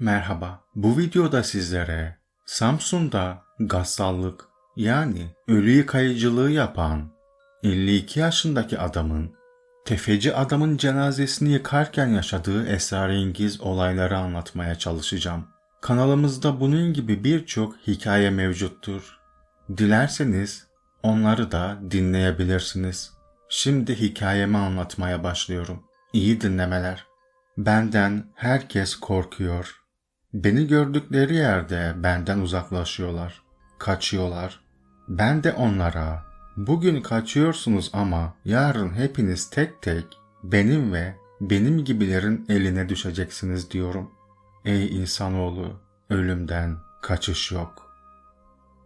Merhaba. Bu videoda sizlere Samsun'da gassallık yani ölü yıkayıcılığı yapan 52 yaşındaki adamın tefeci adamın cenazesini yıkarken yaşadığı esrarengiz olayları anlatmaya çalışacağım. Kanalımızda bunun gibi birçok hikaye mevcuttur. Dilerseniz onları da dinleyebilirsiniz. Şimdi hikayemi anlatmaya başlıyorum. İyi dinlemeler. Benden herkes korkuyor. Beni gördükleri yerde benden uzaklaşıyorlar, kaçıyorlar. Ben de onlara bugün kaçıyorsunuz ama yarın hepiniz tek tek benim ve benim gibilerin eline düşeceksiniz diyorum. Ey insanoğlu, ölümden kaçış yok.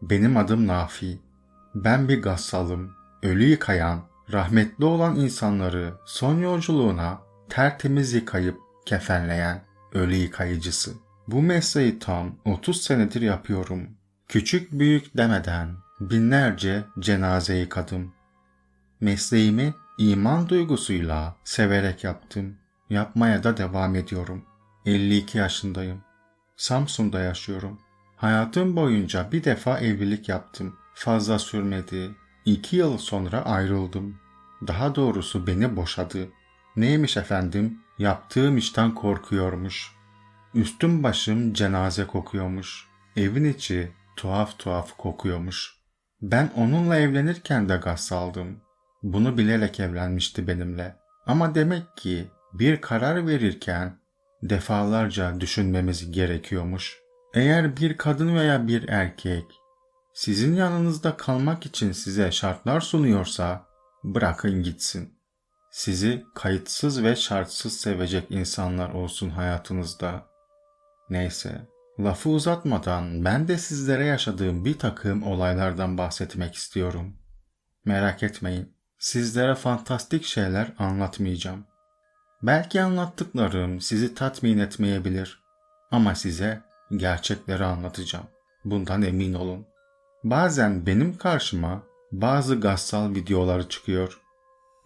Benim adım Nafi. Ben bir gassalım, ölü yıkayan, rahmetli olan insanları son yolculuğuna tertemiz yıkayıp kefenleyen ölü yıkayıcısı. Bu mesleği tam 30 senedir yapıyorum. Küçük büyük demeden binlerce cenaze yıkadım. Mesleğimi iman duygusuyla severek yaptım. Yapmaya da devam ediyorum. 52 yaşındayım. Samsun'da yaşıyorum. Hayatım boyunca bir defa evlilik yaptım. Fazla sürmedi. İki yıl sonra ayrıldım. Daha doğrusu beni boşadı. Neymiş efendim? Yaptığım işten korkuyormuş. Üstüm başım cenaze kokuyormuş. Evin içi tuhaf tuhaf kokuyormuş. Ben onunla evlenirken de gaz saldım. Bunu bilerek evlenmişti benimle. Ama demek ki bir karar verirken defalarca düşünmemiz gerekiyormuş. Eğer bir kadın veya bir erkek sizin yanınızda kalmak için size şartlar sunuyorsa bırakın gitsin. Sizi kayıtsız ve şartsız sevecek insanlar olsun hayatınızda. Neyse, lafı uzatmadan ben de sizlere yaşadığım bir takım olaylardan bahsetmek istiyorum. Merak etmeyin, sizlere fantastik şeyler anlatmayacağım. Belki anlattıklarım sizi tatmin etmeyebilir ama size gerçekleri anlatacağım. Bundan emin olun. Bazen benim karşıma bazı gassal videoları çıkıyor.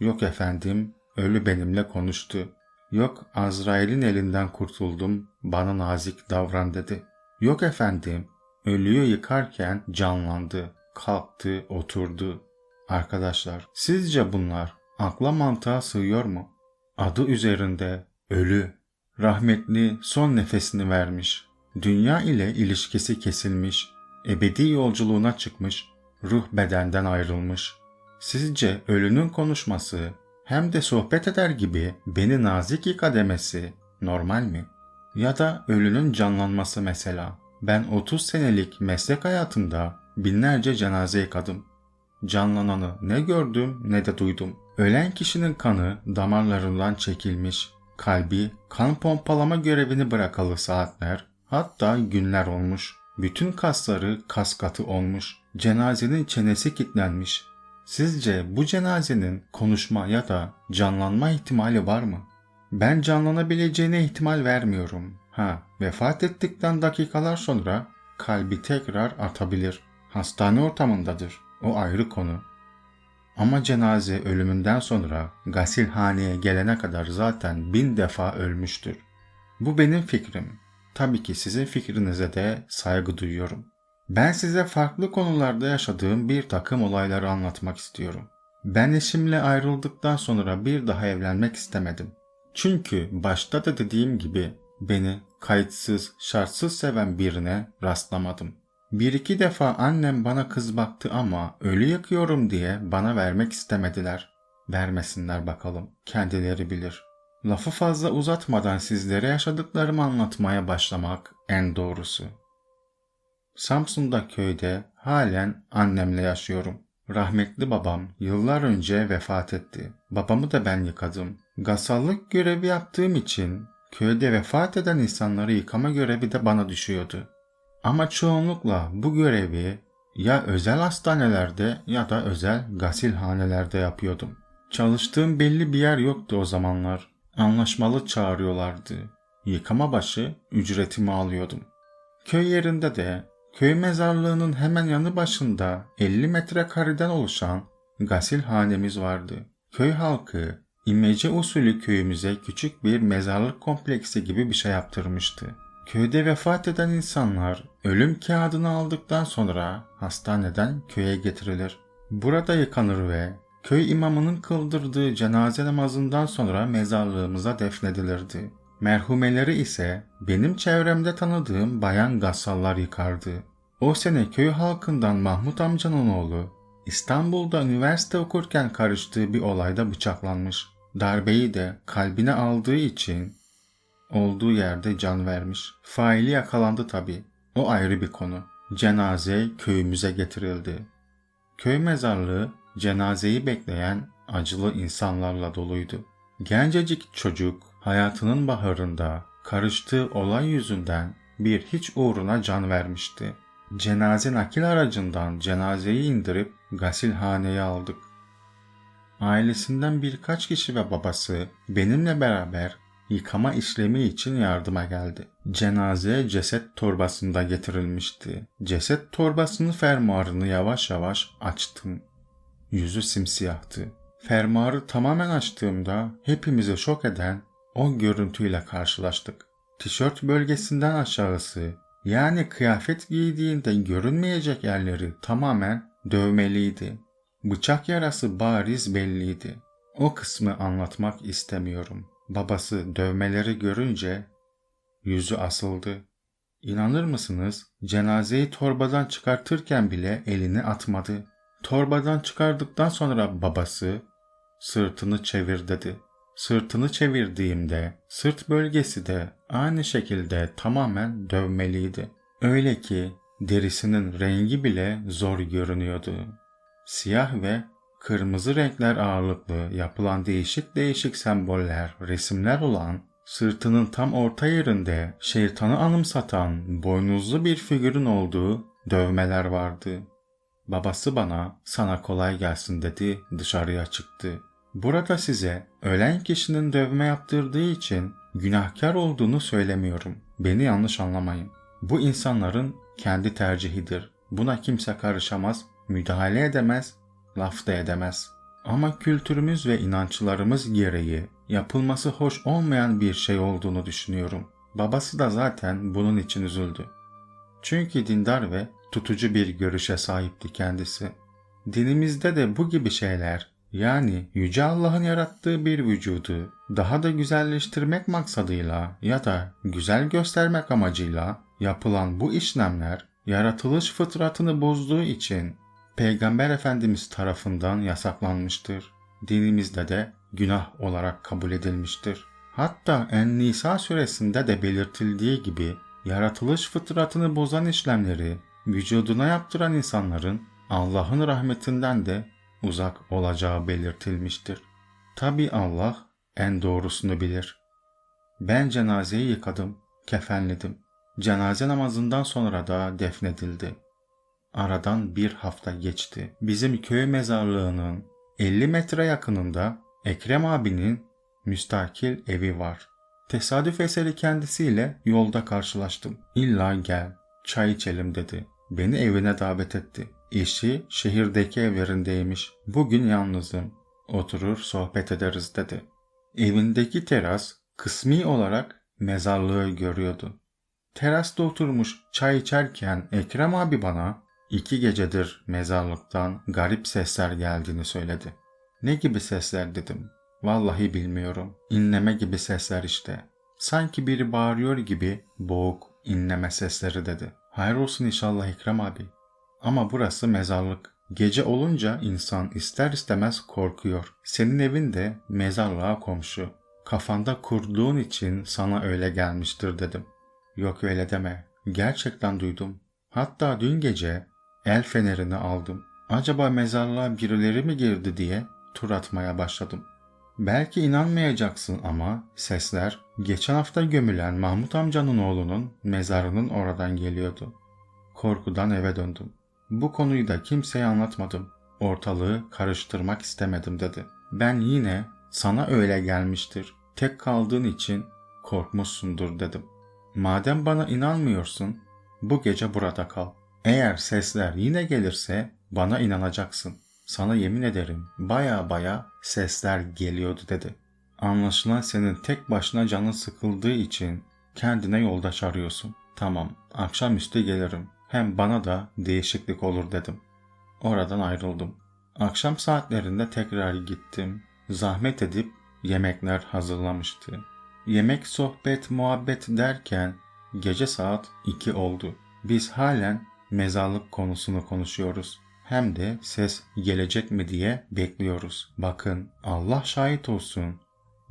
Yok efendim, ölü benimle konuştu. Yok Azrail'in elinden kurtuldum, bana nazik davran dedi. Yok efendim, ölüyü yıkarken canlandı, kalktı, oturdu. Arkadaşlar, sizce bunlar akla mantığa sığıyor mu? Adı üzerinde ölü, rahmetli son nefesini vermiş, dünya ile ilişkisi kesilmiş, ebedi yolculuğuna çıkmış, ruh bedenden ayrılmış. Sizce ölünün konuşması hem de sohbet eder gibi beni nazik yıka demesi normal mi? Ya da ölünün canlanması mesela. Ben 30 senelik meslek hayatımda binlerce cenaze yıkadım. Canlananı ne gördüm ne de duydum. Ölen kişinin kanı damarlarından çekilmiş. Kalbi kan pompalama görevini bırakalı saatler hatta günler olmuş. Bütün kasları kas katı olmuş. Cenazenin çenesi kilitlenmiş. Sizce bu cenazenin konuşma ya da canlanma ihtimali var mı? Ben canlanabileceğine ihtimal vermiyorum. Ha, vefat ettikten dakikalar sonra kalbi tekrar atabilir. Hastane ortamındadır. O ayrı konu. Ama cenaze ölümünden sonra gasilhaneye gelene kadar zaten bin defa ölmüştür. Bu benim fikrim. Tabii ki sizin fikrinize de saygı duyuyorum. Ben size farklı konularda yaşadığım bir takım olayları anlatmak istiyorum. Ben eşimle ayrıldıktan sonra bir daha evlenmek istemedim. Çünkü başta da dediğim gibi beni kayıtsız, şartsız seven birine rastlamadım. Bir iki defa annem bana kız baktı ama ölü yakıyorum diye bana vermek istemediler. Vermesinler bakalım, kendileri bilir. Lafı fazla uzatmadan sizlere yaşadıklarımı anlatmaya başlamak en doğrusu. Samsun'da köyde halen annemle yaşıyorum. Rahmetli babam yıllar önce vefat etti. Babamı da ben yıkadım. Gasallık görevi yaptığım için köyde vefat eden insanları yıkama görevi de bana düşüyordu. Ama çoğunlukla bu görevi ya özel hastanelerde ya da özel gasilhanelerde yapıyordum. Çalıştığım belli bir yer yoktu o zamanlar. Anlaşmalı çağırıyorlardı. Yıkama başı ücretimi alıyordum. Köy yerinde de köy mezarlığının hemen yanı başında 50 metrekareden oluşan gasilhanemiz vardı. Köy halkı imece usulü köyümüze küçük bir mezarlık kompleksi gibi bir şey yaptırmıştı. Köyde vefat eden insanlar ölüm kağıdını aldıktan sonra hastaneden köye getirilir. Burada yıkanır ve köy imamının kıldırdığı cenaze namazından sonra mezarlığımıza defnedilirdi. Merhumeleri ise benim çevremde tanıdığım bayan gassallar yıkardı. O sene köy halkından Mahmut amcanın oğlu İstanbul'da üniversite okurken karıştığı bir olayda bıçaklanmış. Darbeyi de kalbine aldığı için olduğu yerde can vermiş. Faili yakalandı tabi. O ayrı bir konu. Cenaze köyümüze getirildi. Köy mezarlığı cenazeyi bekleyen acılı insanlarla doluydu. Gencecik çocuk hayatının baharında karıştığı olay yüzünden bir hiç uğruna can vermişti. Cenaze nakil aracından cenazeyi indirip gasilhaneye aldık. Ailesinden birkaç kişi ve babası benimle beraber yıkama işlemi için yardıma geldi. Cenaze ceset torbasında getirilmişti. Ceset torbasının fermuarını yavaş yavaş açtım. Yüzü simsiyahtı. Fermuarı tamamen açtığımda hepimizi şok eden o görüntüyle karşılaştık. Tişört bölgesinden aşağısı yani kıyafet giydiğinde görünmeyecek yerleri tamamen dövmeliydi. Bıçak yarası bariz belliydi. O kısmı anlatmak istemiyorum. Babası dövmeleri görünce yüzü asıldı. İnanır mısınız? Cenazeyi torbadan çıkartırken bile elini atmadı. Torbadan çıkardıktan sonra babası sırtını çevir dedi. Sırtını çevirdiğimde sırt bölgesi de aynı şekilde tamamen dövmeliydi. Öyle ki derisinin rengi bile zor görünüyordu. Siyah ve kırmızı renkler ağırlıklı yapılan değişik değişik semboller, resimler olan sırtının tam orta yerinde şeytanı anımsatan boynuzlu bir figürün olduğu dövmeler vardı. Babası bana sana kolay gelsin dedi dışarıya çıktı. Burada size ölen kişinin dövme yaptırdığı için günahkar olduğunu söylemiyorum. Beni yanlış anlamayın. Bu insanların kendi tercihidir. Buna kimse karışamaz, müdahale edemez, laf da edemez. Ama kültürümüz ve inançlarımız gereği yapılması hoş olmayan bir şey olduğunu düşünüyorum. Babası da zaten bunun için üzüldü. Çünkü dindar ve tutucu bir görüşe sahipti kendisi. Dinimizde de bu gibi şeyler yani Yüce Allah'ın yarattığı bir vücudu daha da güzelleştirmek maksadıyla ya da güzel göstermek amacıyla yapılan bu işlemler yaratılış fıtratını bozduğu için Peygamber Efendimiz tarafından yasaklanmıştır. Dinimizde de günah olarak kabul edilmiştir. Hatta En-Nisa suresinde de belirtildiği gibi yaratılış fıtratını bozan işlemleri vücuduna yaptıran insanların Allah'ın rahmetinden de uzak olacağı belirtilmiştir. Tabi Allah en doğrusunu bilir. Ben cenazeyi yıkadım, kefenledim. Cenaze namazından sonra da defnedildi. Aradan bir hafta geçti. Bizim köy mezarlığının 50 metre yakınında Ekrem abinin müstakil evi var. Tesadüf eseri kendisiyle yolda karşılaştım. İlla gel, çay içelim dedi. Beni evine davet etti. Eşi şehirdeki evlerindeymiş. Bugün yalnızım. Oturur sohbet ederiz dedi. Evindeki teras kısmi olarak mezarlığı görüyordu. Terasta oturmuş çay içerken Ekrem abi bana iki gecedir mezarlıktan garip sesler geldiğini söyledi. Ne gibi sesler dedim. Vallahi bilmiyorum. İnleme gibi sesler işte. Sanki biri bağırıyor gibi boğuk inleme sesleri dedi. Hayır olsun inşallah Ekrem abi. Ama burası mezarlık. Gece olunca insan ister istemez korkuyor. Senin evin de mezarlığa komşu. Kafanda kurduğun için sana öyle gelmiştir dedim. Yok öyle deme. Gerçekten duydum. Hatta dün gece el fenerini aldım. Acaba mezarlığa birileri mi girdi diye tur atmaya başladım. Belki inanmayacaksın ama sesler geçen hafta gömülen Mahmut amcanın oğlunun mezarının oradan geliyordu. Korkudan eve döndüm. Bu konuyu da kimseye anlatmadım. Ortalığı karıştırmak istemedim dedi. Ben yine sana öyle gelmiştir. Tek kaldığın için korkmuşsundur dedim. Madem bana inanmıyorsun, bu gece burada kal. Eğer sesler yine gelirse bana inanacaksın. Sana yemin ederim baya baya sesler geliyordu dedi. Anlaşılan senin tek başına canın sıkıldığı için kendine yoldaş arıyorsun. Tamam, akşamüstü gelirim. Hem bana da değişiklik olur dedim. Oradan ayrıldım. Akşam saatlerinde tekrar gittim. Zahmet edip yemekler hazırlamıştı. Yemek, sohbet, muhabbet derken gece saat 2 oldu. Biz halen mezarlık konusunu konuşuyoruz. Hem de ses gelecek mi diye bekliyoruz. Bakın Allah şahit olsun.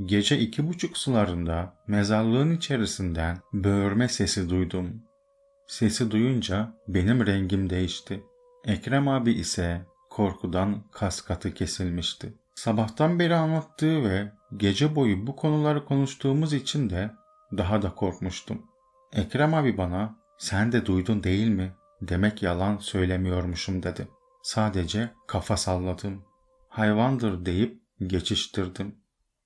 Gece iki buçuk sularında mezarlığın içerisinden böğürme sesi duydum. Sesi duyunca benim rengim değişti. Ekrem abi ise korkudan kas katı kesilmişti. Sabahtan beri anlattığı ve gece boyu bu konuları konuştuğumuz için de daha da korkmuştum. Ekrem abi bana sen de duydun değil mi? Demek yalan söylemiyormuşum dedi. Sadece kafa salladım. Hayvandır deyip geçiştirdim.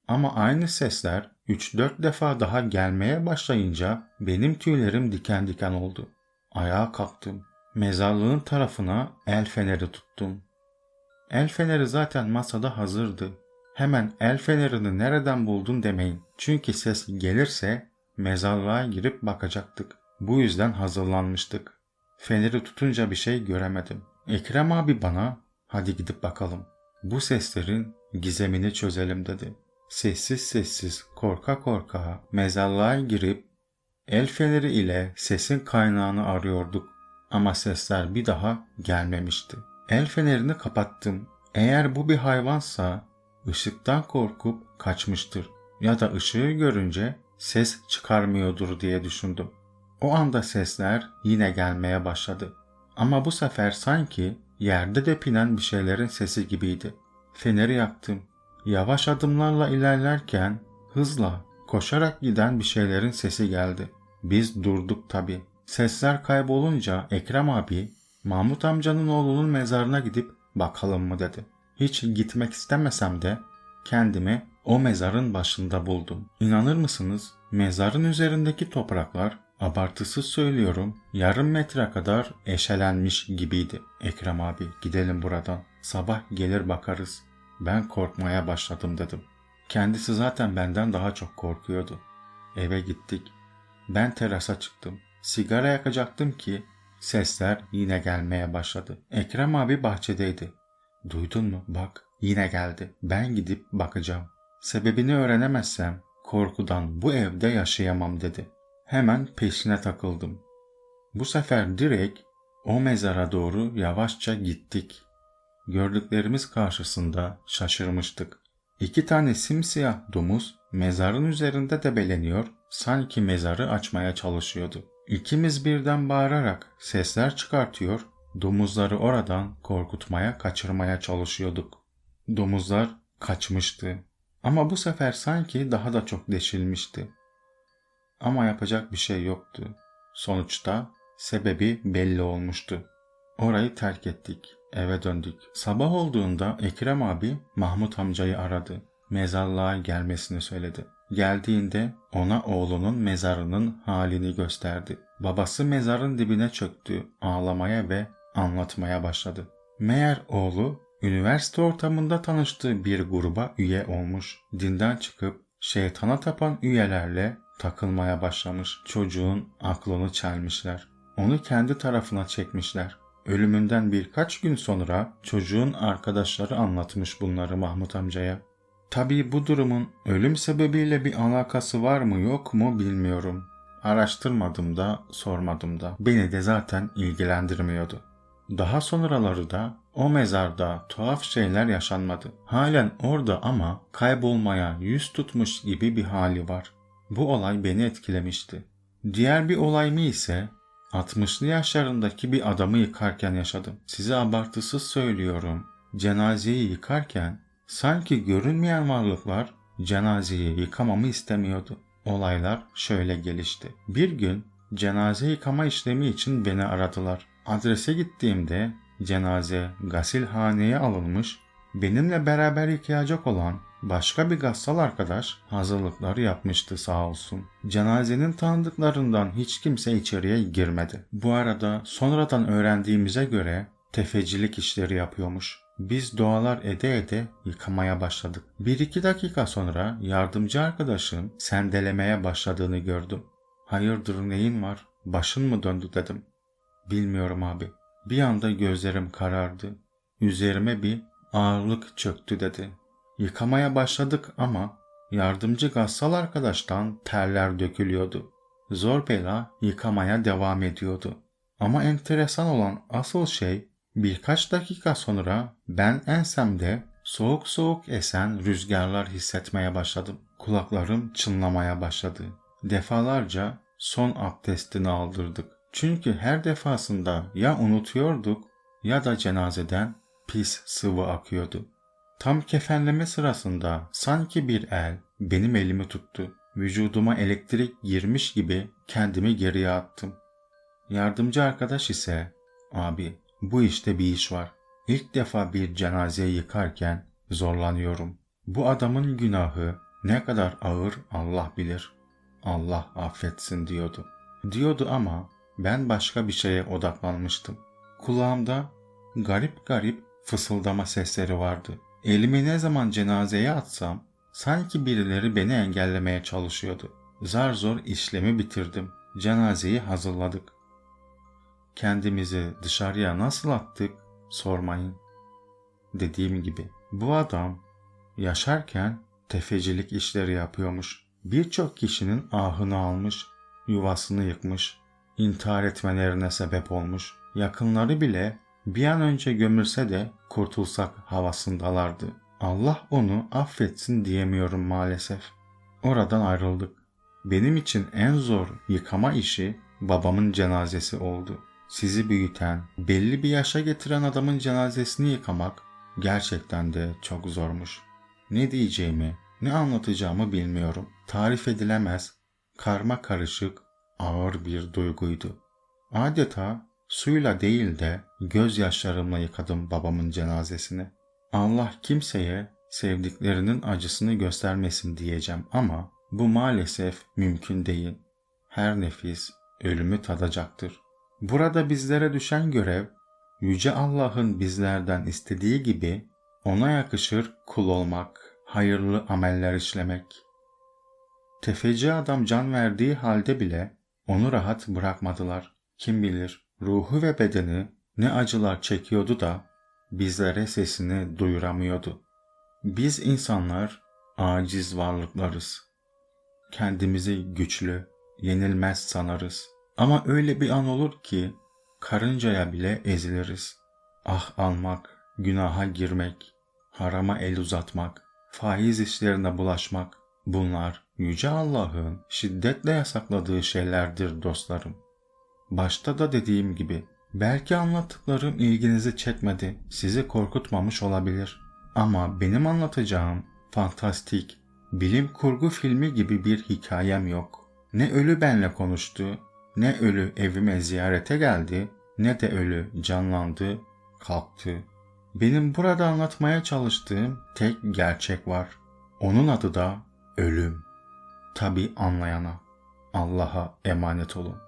Ama aynı sesler 3-4 defa daha gelmeye başlayınca benim tüylerim diken diken oldu. Ayağa kalktım. Mezarlığın tarafına el feneri tuttum. El feneri zaten masada hazırdı. Hemen el fenerini nereden buldun demeyin. Çünkü ses gelirse mezarlığa girip bakacaktık. Bu yüzden hazırlanmıştık. Feneri tutunca bir şey göremedim. Ekrem abi bana hadi gidip bakalım. Bu seslerin gizemini çözelim dedi. Sessiz sessiz korka korka mezarlığa girip el feneri ile sesin kaynağını arıyorduk. Ama sesler bir daha gelmemişti. El fenerini kapattım. Eğer bu bir hayvansa ışıktan korkup kaçmıştır ya da ışığı görünce ses çıkarmıyordur diye düşündüm. O anda sesler yine gelmeye başladı. Ama bu sefer sanki yerde depinen bir şeylerin sesi gibiydi. Feneri yaktım. Yavaş adımlarla ilerlerken hızla koşarak giden bir şeylerin sesi geldi. Biz durduk tabi. Sesler kaybolunca Ekrem abi Mahmut amcanın oğlunun mezarına gidip bakalım mı dedi. Hiç gitmek istemesem de kendimi o mezarın başında buldum. İnanır mısınız? Mezarın üzerindeki topraklar abartısız söylüyorum yarım metre kadar eşelenmiş gibiydi. Ekrem abi gidelim buradan. Sabah gelir bakarız. Ben korkmaya başladım dedim. Kendisi zaten benden daha çok korkuyordu. Eve gittik. Ben terasa çıktım. Sigara yakacaktım ki sesler yine gelmeye başladı. Ekrem abi bahçedeydi. Duydun mu? Bak yine geldi. Ben gidip bakacağım. Sebebini öğrenemezsem korkudan bu evde yaşayamam dedi. Hemen peşine takıldım. Bu sefer direkt o mezara doğru yavaşça gittik. Gördüklerimiz karşısında şaşırmıştık. İki tane simsiyah domuz mezarın üzerinde debeleniyor, sanki mezarı açmaya çalışıyordu. İkimiz birden bağırarak sesler çıkartıyor, domuzları oradan korkutmaya, kaçırmaya çalışıyorduk. Domuzlar kaçmıştı. Ama bu sefer sanki daha da çok deşilmişti. Ama yapacak bir şey yoktu. Sonuçta sebebi belli olmuştu. Orayı terk ettik. Eve döndük. Sabah olduğunda Ekrem abi Mahmut amcayı aradı. Mezarlığa gelmesini söyledi. Geldiğinde ona oğlunun mezarının halini gösterdi. Babası mezarın dibine çöktü, ağlamaya ve anlatmaya başladı. Meğer oğlu üniversite ortamında tanıştığı bir gruba üye olmuş. Dinden çıkıp şeytana tapan üyelerle takılmaya başlamış. Çocuğun aklını çelmişler. Onu kendi tarafına çekmişler. Ölümünden birkaç gün sonra çocuğun arkadaşları anlatmış bunları Mahmut amcaya. Tabii bu durumun ölüm sebebiyle bir alakası var mı yok mu bilmiyorum. Araştırmadım da sormadım da. Beni de zaten ilgilendirmiyordu. Daha sonraları da o mezarda tuhaf şeyler yaşanmadı. Halen orada ama kaybolmaya yüz tutmuş gibi bir hali var. Bu olay beni etkilemişti. Diğer bir olay mı ise 60'lı yaşlarındaki bir adamı yıkarken yaşadım. Size abartısız söylüyorum. Cenazeyi yıkarken sanki görünmeyen varlıklar cenazeyi yıkamamı istemiyordu. Olaylar şöyle gelişti. Bir gün cenaze yıkama işlemi için beni aradılar. Adrese gittiğimde cenaze gasilhaneye alınmış, benimle beraber yıkayacak olan başka bir gassal arkadaş hazırlıkları yapmıştı sağ olsun. Cenazenin tanıdıklarından hiç kimse içeriye girmedi. Bu arada sonradan öğrendiğimize göre tefecilik işleri yapıyormuş. Biz dualar ede ede yıkamaya başladık. Bir iki dakika sonra yardımcı arkadaşın sendelemeye başladığını gördüm. Hayırdır neyin var? Başın mı döndü dedim. Bilmiyorum abi. Bir anda gözlerim karardı. Üzerime bir ağırlık çöktü dedi. Yıkamaya başladık ama yardımcı gassal arkadaştan terler dökülüyordu. Zor bela yıkamaya devam ediyordu. Ama enteresan olan asıl şey birkaç dakika sonra ben ensemde soğuk soğuk esen rüzgarlar hissetmeye başladım. Kulaklarım çınlamaya başladı. Defalarca son abdestini aldırdık. Çünkü her defasında ya unutuyorduk ya da cenazeden pis sıvı akıyordu. Tam kefenleme sırasında sanki bir el benim elimi tuttu. Vücuduma elektrik girmiş gibi kendimi geriye attım. Yardımcı arkadaş ise abi bu işte bir iş var. İlk defa bir cenazeyi yıkarken zorlanıyorum. Bu adamın günahı ne kadar ağır Allah bilir. Allah affetsin diyordu. Diyordu ama ben başka bir şeye odaklanmıştım. Kulağımda garip garip fısıldama sesleri vardı. Elimi ne zaman cenazeye atsam sanki birileri beni engellemeye çalışıyordu. Zar zor işlemi bitirdim. Cenazeyi hazırladık. Kendimizi dışarıya nasıl attık sormayın. Dediğim gibi bu adam yaşarken tefecilik işleri yapıyormuş. Birçok kişinin ahını almış, yuvasını yıkmış, intihar etmelerine sebep olmuş. Yakınları bile bir an önce gömülse de kurtulsak havasındalardı. Allah onu affetsin diyemiyorum maalesef. Oradan ayrıldık. Benim için en zor yıkama işi babamın cenazesi oldu. Sizi büyüten, belli bir yaşa getiren adamın cenazesini yıkamak gerçekten de çok zormuş. Ne diyeceğimi, ne anlatacağımı bilmiyorum. Tarif edilemez, karma karışık, ağır bir duyguydu. Adeta suyla değil de gözyaşlarımla yıkadım babamın cenazesini. Allah kimseye sevdiklerinin acısını göstermesin diyeceğim ama bu maalesef mümkün değil. Her nefis ölümü tadacaktır. Burada bizlere düşen görev Yüce Allah'ın bizlerden istediği gibi ona yakışır kul olmak, hayırlı ameller işlemek. Tefeci adam can verdiği halde bile onu rahat bırakmadılar. Kim bilir ruhu ve bedeni ne acılar çekiyordu da bizlere sesini duyuramıyordu. Biz insanlar aciz varlıklarız. Kendimizi güçlü, yenilmez sanarız. Ama öyle bir an olur ki karıncaya bile eziliriz. Ah almak, günaha girmek, harama el uzatmak, faiz işlerine bulaşmak bunlar Yüce Allah'ın şiddetle yasakladığı şeylerdir dostlarım. Başta da dediğim gibi belki anlattıklarım ilginizi çekmedi, sizi korkutmamış olabilir. Ama benim anlatacağım fantastik, bilim kurgu filmi gibi bir hikayem yok. Ne ölü benle konuştu, ne ölü evime ziyarete geldi, ne de ölü canlandı, kalktı. Benim burada anlatmaya çalıştığım tek gerçek var. Onun adı da ölüm. Tabi anlayana. Allah'a emanet olun.